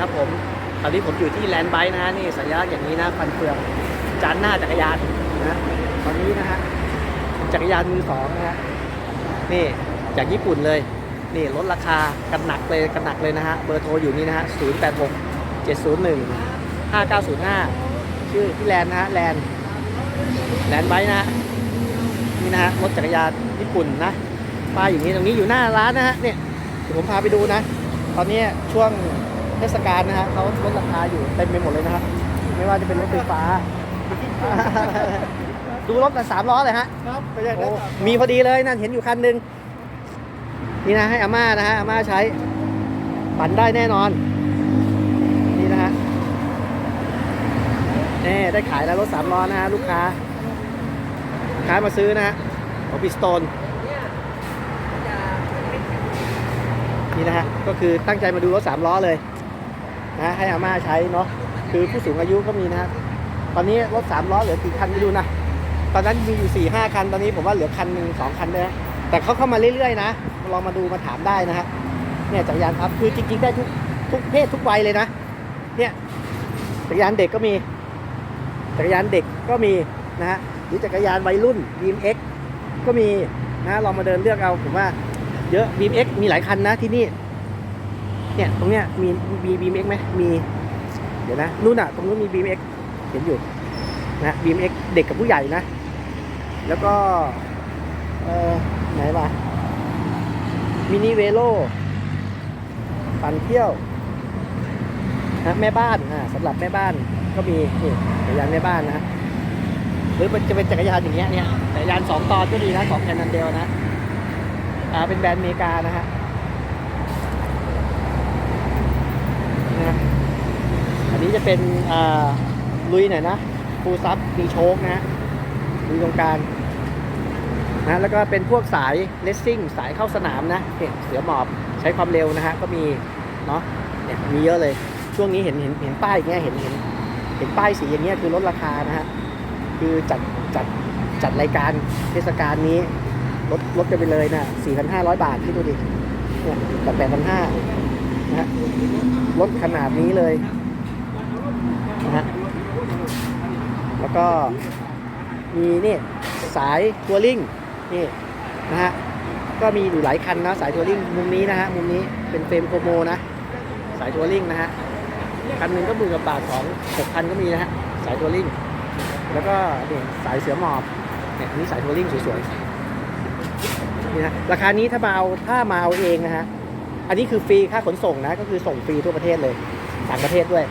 ครับผมตอนนี้ผมอยู่ที่แลนด์ไบค์นะฮะนี่สัญลักษณ์อย่างนี้นะฟันเฟืองจานหน้าจักรยานนะตอนนี้นะฮะจักรยานมือสองนะฮะนี่จากญี่ปุ่นเลย นี่ลดราคากันหนักเลยกันหนักเลยนะฮะเบอร์โทรอยู่นี่นะฮะ0 8 6 7 0 1 5 9 0 5 ชื่อที่แลนด์นะฮะแลนด์แลนด์ไบค์นะฮะนี่นะฮะรถจักรยานญี่ปุ่นนะป้ายอย่างนี้ตรงนี้อยู่หน้าร้านนะฮะเนี่ยเดี๋ยวผมพาไปดูนะ ตอนนี้ช่วง เทศกาลนะฮะเขาลดราคาอยู่เต็มไปหมดเลยนะครับ ไม่ว่าจะเป็นรถไฟฟ้า ดูรถแต่สามล้อเลยฮะครับไปยังโอ้ได้ครับมีพอดีเลยนั่นเห็นอยู่คันหนึ่งนี่นะให้อาม่านะฮะอาม่าใช้ปั่นได้แน่นอน นี่นะฮะแน่ได้ขายแล้วรถสามล้อนะฮะลูกค้าลูกค้ามาซื้อนะฮะของพิสโตนนี่นะฮะก็คือตั้งใจมาดูรถสามล้อเลย นะให้อาม่าใช้เนาะคือผู้สูงอายุก็มีนะฮะตอนนี้รถสามล้อเหลือกี่คันไม่รู้นะตอนนั้นมีอยู่4ี่ห้าคันตอนนี้ผมว่าเหลือคันหนึ่งสองคันเลยนะแต่เขาเข้ามาเรื่อยๆนะลองมาดูมาถามได้นะฮะเนี่ยจักรยานครับคือจริงๆได้ทุกทุกเพศทุกวัยเลยนะ เนี่ยจักรยานเด็กก็มี จักรยานเด็กก็มีนะฮะหรือจักรยานวัยรุ่น BMX ก็มีนะลองมาเดินเลือกเอาผมว่าเยอะ BMX มีหลายคันนะที่นี่ เนี่ยตรงเนี้ยมีมี BMX ไหมมี เดี๋ยวนะนู่นน่ะตรงนู้นมี BMX เห็นอยู่นะ BMX เด็กกับผู้ใหญ่นะ แล้วก็เออไหนวะมินิเวโลปั่นเที่ยวนะแม่บ้านอ่าสำหรับแม่บ้านก็มีนี่จักรยานแม่บ้านนะหรือมันจะเป็นจักรยานอย่างเงี้ยเนี่ยจักรยานสองตอนก็ดีนะของแคนนันเดลนะอ่าเป็นแบรนด์อเมริกานะฮะอั นนี้จะเป็นลุยหน่อยนะฟูลซับมีโชคนะฮะมีตรงกลางนะแล้วก็เป็นพวกสายเลสซิ่งสายเข้าสนามนะเนี่ยเสือหมอบใช้ความเร็วนะฮะก็มีเนาะเนี่ยมีเยอะเลย ช่วงนี้เห็นเห็นเห็นป้ายอย่างเงี้ยเห็นเห็นเห็นป้ายสีอย่างเงี้ยคือลดราคานะฮะคือจัดจัดจัดรายการเทศกาลนี้ลดลดกันไปเลยนะ4,500 บาทที่ดูดิเนี่ยจาก8,500นะฮะลดขนาดนี้เลย นะฮะแล้วก็มีนี่สายทัวริงนี่นะฮะก็มีอยู่หลายคันนะสายทัวริงมุมนี้นะฮะมุมนี้เป็นเฟรมโคโมนะ สายทัวริงนะฮะคันหนึ่งก็หมื่นกับบาทสองหกพันก็มีนะฮะสายทัวริงแล้วก็นี่สายเสือหมอบเนี่ยนนี้สายทัวริงสวยๆนี่นะราคานี้ถ้ามาเอาถ้ามาเอาเองนะฮะอันนี้คือฟรีค่าขนส่งนะก็คือส่งฟรีทั่วประเทศเลยต่างประเทศด้วย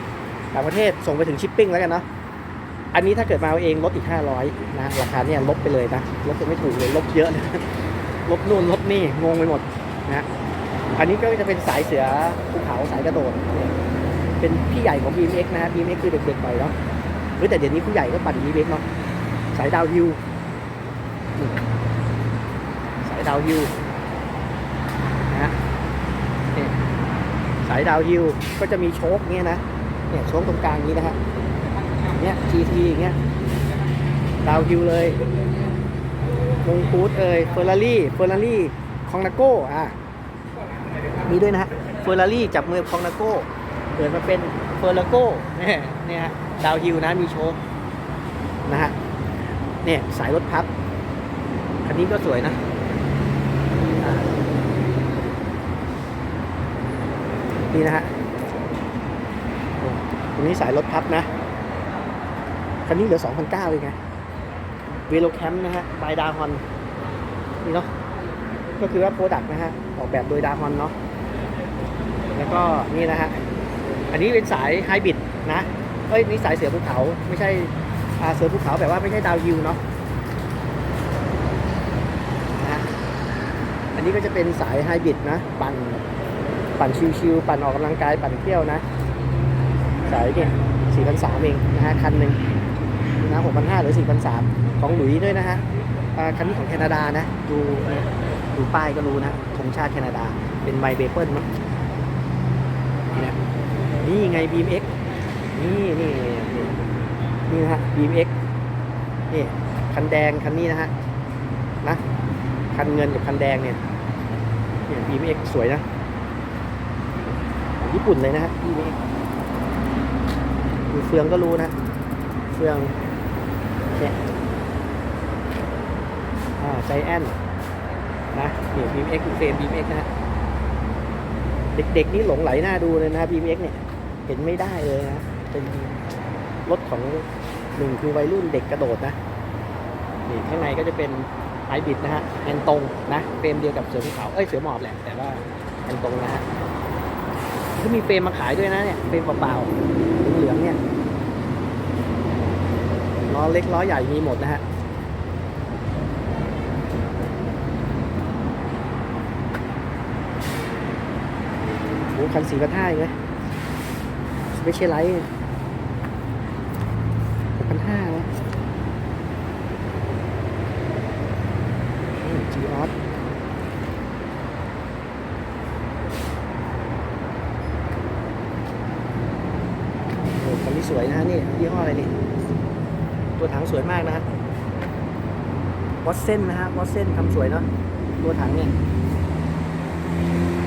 ต่างประเทศส่งไปถึงชิปปิ้งแล้วกันเนาะอันนี้ถ้าเกิดมาเอาเองลดอีก 500นะราคาเนี่ยลบไปเลยนะลดจะไม่ถูกเลยลบเยอะนะลบนู่นลบนี่งงไปหมดนะอันนี้ก็จะเป็นสายเสือภูเขาสายกระโดด เป็นพี่ใหญ่ของ BMX นะ BMX คือเด็กๆหน่อยเนาะเฮ้ยแต่เดี๋ยวนี้ผู้ใหญ่ก็ปั่น BMX เนาะสายดาวฮิลสายดาวฮิลนะฮะสายดาวฮิลก็จะมีโชคเงี้ยนะ เนี่ยโชคตรงกลางนี้นะฮะเนี้ย GT อย่างเงี้ยดาวฮิวเลยมงคูดเอ่ยเฟอร์รารี่เฟอร์รารี่คองนาโก้อะมีด้วยนะฮะเฟอร์รารี่จับมือคองนาโก้เปิดมาเป็นเฟอร์ราโก้เนี่ยเนี่ยฮะดาวฮิวนะมีโชว์นะฮะเนี่ยสายรถพับคันนี้ก็สวยนะนี่นะฮะ ตรงนี้สายรถพับนะ คันนี้เหลือ 2,900เลยไงเวโลแคมนะฮะบายดาฮอนนี่เนาะก็คือว่าโปรดักต์นะฮะ ออกแบบโดยดาฮอนเนาะแล้วก็นี่นะฮะ อันนี้เป็นสายไฮบริดนะเอ้ยนี่สายเสือภูเขา ไม่ใช่อาเสือภูเขาแบบว่าไม่ใช่ดาวฮิลเนาะนะอันนี้ก็จะเป็นสายไฮบริดนะ ปั่นปั่นชิวๆปั่นออกกำลังกายปั่นเที่ยวนะ สายเนี่ยสี่พันสามเองนะฮะคันหนึ่งนะหกพันห้าหรือสี่พันสามของหลุยด้วยนะฮะคันนี้ของแคนาดานะ ดูดูป้ายก็รู้นะธงชาติแคนาดา เป็นไมเบเปิลมั้งนี่นะนี่ไง BMX นี่นี่นี่นี่นะฮะ BMX นี่คันแดงคันนี้นะฮะนะคันเงินกับคันแดงเนี่ยเนี่ย BMX สวยนะ ญี่ปุ่นเลยนะฮะ BMX ดูเฟืองก็รู้นะ เฟืองเนี่อ่าใจแอนนะนี่บีมเอ็กซ์เฟรมบีมเอ็กนะฮะเด็กๆนี่หลงไหลหน้าดูเลยนะบีมเอ็กเนี่ย เห็นไม่ได้เลยนะ เป็นรถของหนึ่งคือวัยรุ่นเด็กกระโดดนะ นี่ข้างในก็จะเป็นไฮบิดนะฮะแอนตรงนะเฟรมเดียวกับเสือภูเขาเอ้ยเสือหมอบแหละแต่ว่าแอนตรงนะฮะก็มีเฟรมมาขายด้วยนะเนี่ยเฟรมเปล่าๆ ลืองเนี่ยล้อเล็กล้อใหญ่มีหมดนะฮะโอ้คันสีกระท่ายเลยไม่เชียลไลท์หกพันห้านะ จีออสโอ้คันนี้ สวยนะฮะนี่ยี่ห้ออะไรนี่ ตัวถังสวยมากนะฮะวอตเส้นนะฮะวอตเส้นทำสวยเนาะตัวถังเนี่ย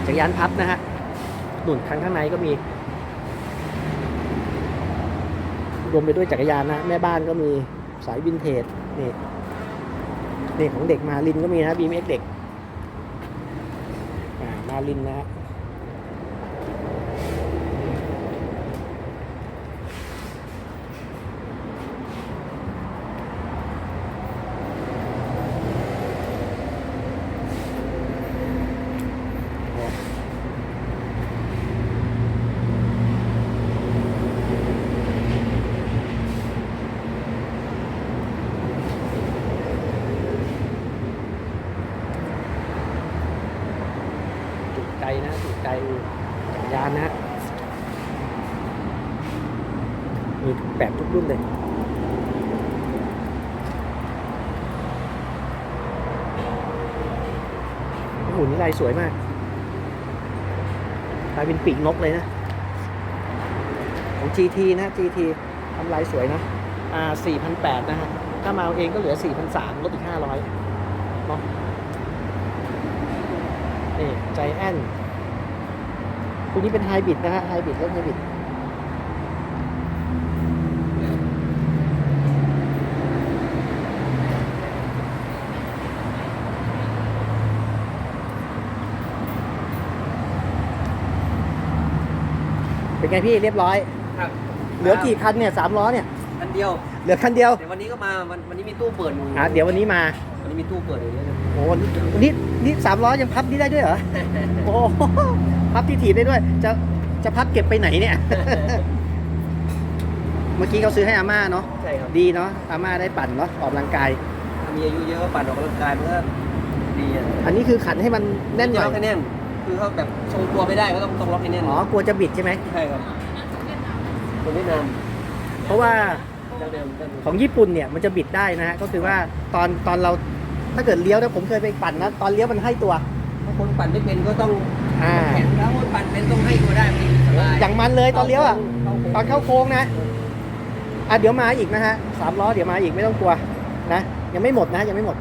จักรยานพับนะฮะหนุนข้างข้างในก็มี รวมไปด้วยจักรยานนะ แม่บ้านก็มีสายวินเทจนี่นี่ของเด็กมาลินก็มีนะบีมเอ็กเด็กมาลินนะฮะโอ้จุกใจนะจุกใจจักรยานนะฮะ มีแบบทุกรุ่นเลยโอ้โหนี่ลายสวยมากลายเป็นปีกนกเลยนะ ของ GT นะ GT ทำลายสวยนะอ่า4,800 นะฮะ ถ้ามาเอาเองก็เหลือ 4,300ลดอีก 500เนาะนี่ใจแอนตัวนี้เป็นไฮบริดนะฮะไฮบริดรถไฮบริด ไงพี่เรียบร้อย ครับเหลือกี่คันเนี่ยสามล้อเนี่ย คันเดียวเหลือคันเดียว เดี๋ยววันนี้ก็มาวันวันนี้มีตู้เปิดอยู่อะเดี๋ยววันนี้มา วันนี้มีตู้เปิดอยู่เยอะเลยโอ้โหนี่นี่สามล้อยังพับนี่ได้ด้วยเหรอ โอ้โหพับที่ถีบได้ด้วย จะจะพับเก็บไปไหนเนี่ย เมื่อกี้เขาซื้อให้อาม่าเนาะ ใช่ครับดีเนาะ อาม่าได้ปั่นเนาะออกกำลังกายถ้ามีอายุเยอะก็ปั่นออกกำลังกายมันก็ดีอะอันนี้คือขันให้มันแน่นหน่ล็ออยกให้แน่น คือเขาแบบทรงตัวไม่ได้ก็ต้องต้องล็อกให้แน่นอ๋อกลัวจะบิดใช่ไหม ใช่ครับคนเวียดนามเพราะว่าดั้งเดิมดั้งเดิมของญี่ปุ่นเนี่ยมันจะบิดได้นะฮะ ก็คือว่าตอนตอนเราถ้าเกิดเลี้ยวนะผมเคยไปปั่นนะ ตอนเลี้ยวมันให้ตัว ถ้าคนปั่นไม่เป็นก็ต้องอ่า แข็งแล้วคนปั่นเป็นต้องให้ตัวได้มันสบายอย่างมันเลยตอนเลี้ยวอะ ตอนเข้าเข้าโค้งนะ อะเดี๋ยวมาอีกนะฮะสามล้อเดี๋ยวมาอีกไม่ต้องกลัวนะ ยังไม่หมดนะยังไม่หมด